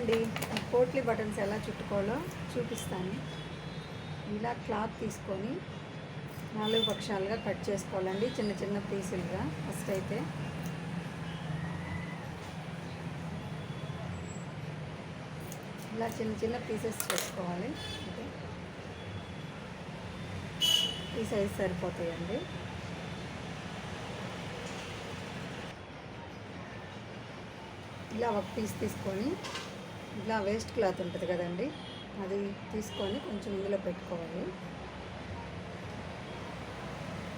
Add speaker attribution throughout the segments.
Speaker 1: అండి పోట్లీ బటన్స్ ఎలా చుట్టుకోవాలో చూపిస్తాను. ఇలా క్లాత్ తీసుకొని నాలుగు పక్షాలుగా కట్ చేసుకోవాలండి చిన్న చిన్న పీసులుగా. ఫస్ట్ అయితే ఇలా చిన్న చిన్న పీసెస్ చేసుకోవాలి. ఈ సైజ్ సరిపోతాయండి. ఇలా ఒక పీస్ తీసుకొని ఇలా వేస్ట్ క్లాత్ ఉంటుంది కదండి అది తీసుకొని కొంచెం ఇందులో పెట్టుకోవాలి.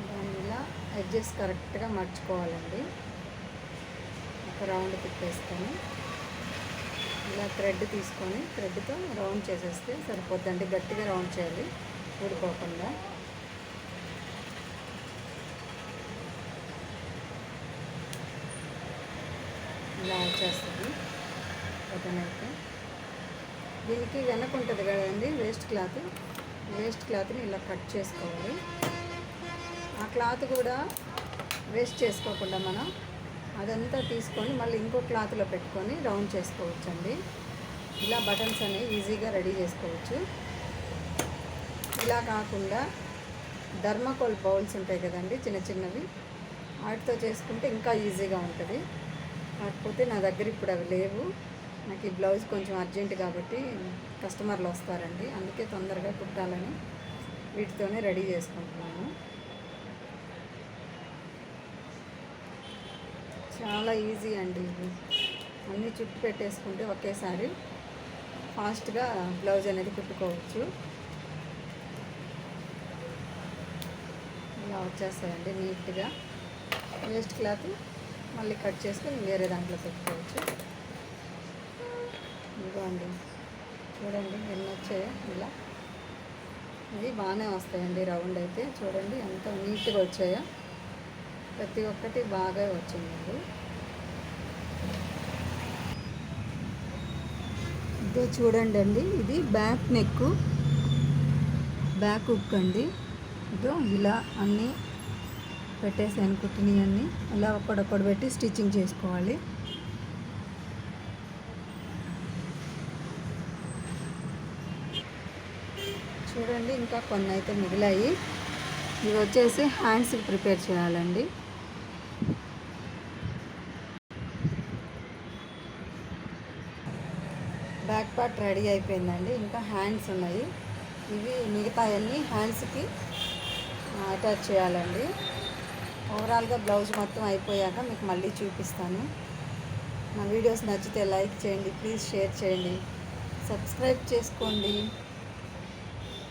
Speaker 1: దాన్ని ఇలా ఎడ్జెస్ కరెక్ట్గా మర్చుకోవాలండి. ఒక రౌండ్ తిప్పేసుకొని ఇలా థ్రెడ్ తీసుకొని థ్రెడ్తో రౌండ్ చేసేస్తే సరిపోద్దండి గట్టిగా రౌండ్ చేయాలి ఊడిపోకుండా. ఇలా వచ్చేస్తుంది అయితే దీనికి వెనక ఉంటుంది కదండి వేస్ట్ క్లాత్ వేస్ట్ క్లాత్ని ఇలా కట్ చేసుకోవాలి. ఆ క్లాత్ కూడా వేస్ట్ చేసుకోకుండా మనం అదంతా తీసుకొని మళ్ళీ ఇంకో క్లాత్లో పెట్టుకొని రౌండ్ చేసుకోవచ్చు అండి ఇలా బటన్స్ అనేవి ఈజీగా రెడీ చేసుకోవచ్చు. ఇలా కాకుండా ధర్మకోల్ బౌల్స్ ఉంటాయి కదండి చిన్న చిన్నవి. వాటితో చేసుకుంటే ఇంకా ఈజీగా ఉంటుంది. కాకపోతే నా దగ్గర ఇప్పుడు అవి లేవు. నాకు ఈ బ్లౌజ్ కొంచెం అర్జెంట్ కాబట్టి కస్టమర్లు వస్తారండి. అందుకే తొందరగా కుట్టాలని వీటితోనే రెడీ చేసుకుంటున్నాను. చాలా ఈజీ అండి ఇవి అన్నీ చుట్టు పెట్టేసుకుంటే ఒకేసారి ఫాస్ట్గా బ్లౌజ్ అనేది కుట్టుకోవచ్చు. ఇలా వచ్చేస్తాయండి నీట్గా. వేస్ట్ క్లాత్ మళ్ళీ కట్ చేసుకొని వేరే దాంట్లో పెట్టుకోవచ్చు. ఇదిగోండి చూడండి ఎన్ని వచ్చాయో ఇలా. ఇది బాగానే వస్తాయండి రౌండ్ అయితే. చూడండి ఎంత నీట్గా వచ్చాయో. ప్రతి ఒక్కటి బాగా వచ్చిందండి. ఇదో చూడండి అండి ఇది బ్యాక్ నెక్. బ్యాక్ ఉక్ అండి. ఇదో ఇలా అన్నీ పెట్టేసాను కుట్టినవి అన్నీ అలా ఒక్కడొక్కడు పెట్టి స్టిచ్చింగ్ చేసుకోవాలి. చూడండి ఇంకా కొన్ని అయితే మిగిలాయి. ఇవి వచ్చేసి హ్యాండ్స్కి ప్రిపేర్ చేయాలండి. బ్యాక్ పార్ట్ రెడీ అయిపోయిందండి ఇంకా హ్యాండ్స్ ఉన్నాయి. ఇవి మిగతాయన్నీ హ్యాండ్స్కి అటాచ్ చేయాలండి. ఓవరాల్గా బ్లౌజ్ మొత్తం అయిపోయాక మీకు మళ్ళీ చూపిస్తాను. నా వీడియోస్ నచ్చితే లైక్ చేయండి ప్లీజ్ షేర్ చేయండి. సబ్స్క్రైబ్ చేసుకోండి.